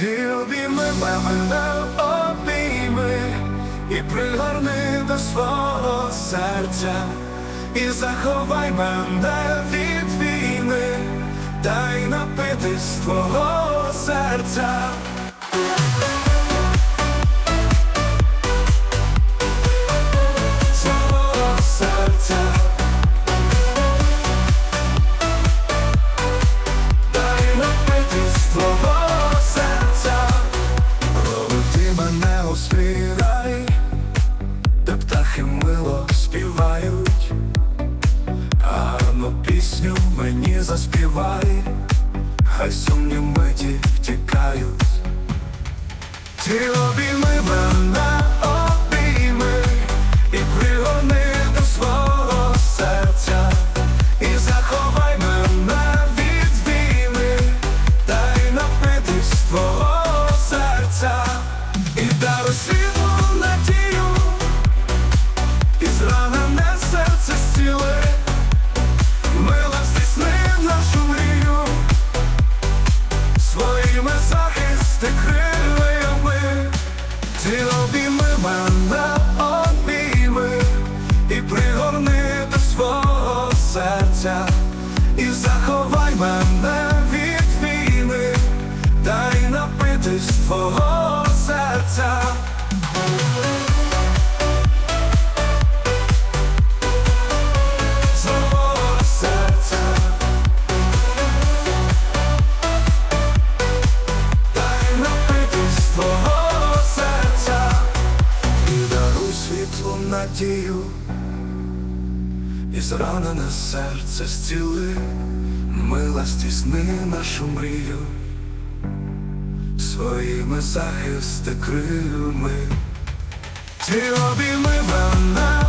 Ти обійми мене обійми і пригорни до свого серця, і заховай мене від війни, дай напитись твого серця. Свій птахи мило співають, гарну пісню мені заспівай, хай сумні миті втікають. Ти обійми і заховай мене від війни, дай напитись твого серця. Свого і зранене серце зціли, мила стісни нашу мрію, своїми захисти крилами, ти обійми мене,